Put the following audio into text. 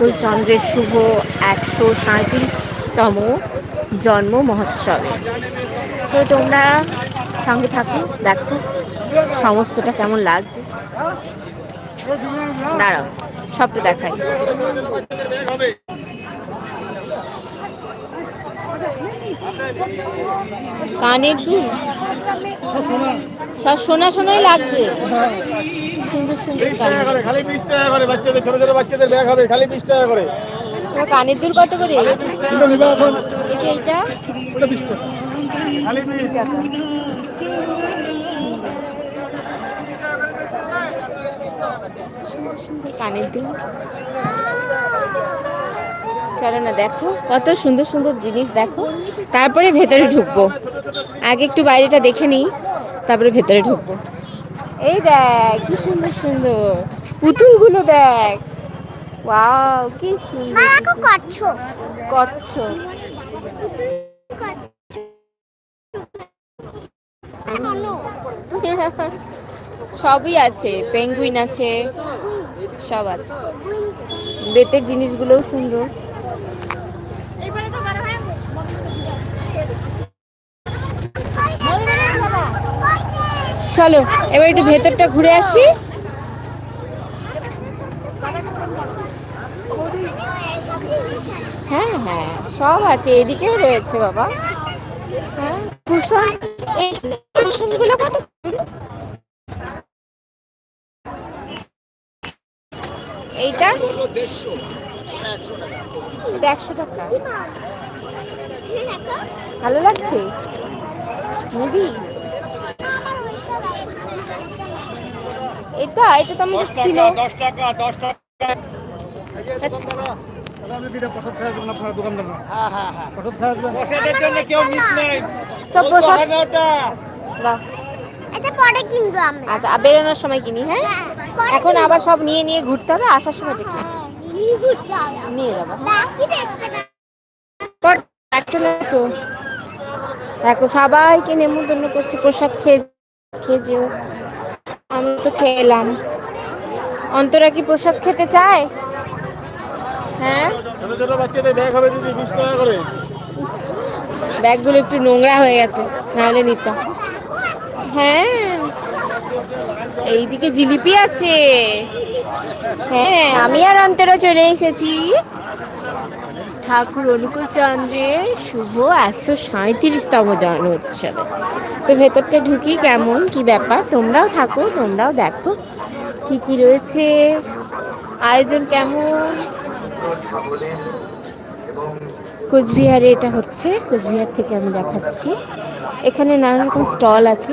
অনুকূল চন্দ্রের শুভ একশো সাঁত্রিশতম জন্ম মহোৎসবে। তো তোমরা সঙ্গে থাকো, দেখো, সমস্তটা কেমন লাগছে? দাঁড়াও, সবটা দেখাই। কানের দুল? সব সোনা সোনাই লাগছে। সুন্দর সুন্দর খালি বিশ টাকা করে বাচ্চাদের ছোট ছোট বাচ্চাদের ব্যাগ হবে খালি বিশ টাকা করে। কানের দুল কত করে? এইটা? কানের দুল। চলো না দেখো কত সুন্দর সুন্দর জিনিস দেখো। তারপরে ভেতরে ঢুকবো। আগে একটু বাইরেটা দেখে নিই তারপরে ভেতরে ঢুকবো। এই দেখ কি সুন্দর সুন্দর। পুতুলগুলো দেখ। ওয়াও কি সুন্দর কচ্ছপ সবই আছে পেঙ্গুইন আছে সব আছে। বেতের জিনিসগুলোও সুন্দর। চলো, এবার একটু ভেতরটা ঘুরে আসি। হ্যাঁ হ্যাঁ সব আছে, এদিকেও রয়েছে বাবা। হ্যাঁ কুশন একশো টাকা। ভালো লাগছে? নিবি এটা এটা তো আমাদের ছিল দশ টাকা দশ টাকা আমি দুইটা প্রসাদ খাওয়া দেবেন আপনার দোকানদার হ্যাঁ হ্যাঁ হ্যাঁ প্রসাদ খাওয়া দেবেন প্রসাদের জন্য কেউ মিস নাই। সব প্রসাদ ওটা। দাও। এটা পরে কিনবো আমরা। আচ্ছা আর বেরোনোর সময় কিনি হ্যাঁ? এখন আবার সব নিয়ে নিয়ে ঘুরতে হবে আসার সময় দেখি। হ্যাঁ, নিয়ে যাব। তো। দেখো সবাইকে নেমন্তন্ন করছি প্রসাদ খেয়ে খেয়ে যেও। আমরা তো খেলাম। অন্তরা কি প্রসাদ খেতে চায়? হ্যাঁ? ছোট ছোট বাচ্চাদের ব্যাগ হবে যদি টাকা করে। ব্যাগগুলো একটু নোংরা হয়ে গেছে নাহলে নিতাম। হ্যাঁ। এইদিকে জিলিপি আছে। হ্যাঁ আমি আর অন্তরা চলে এসেছি। ঠাকুর অনুকূল চন্দ্রের শুভ একশো সাঁত্রিশতম জন্ম উৎসবে। তো ভেতরটা ঢুকি কেমন? কি ব্যাপার? তোমরাও থাকো, তোমরাও দেখো। কি কি রয়েছে? আয়োজন কেমন? কোচবিহারে এটা হচ্ছে। কোচবিহার থেকে আমি দেখাচ্ছি। এখানে নানা রকম স্টল আছে।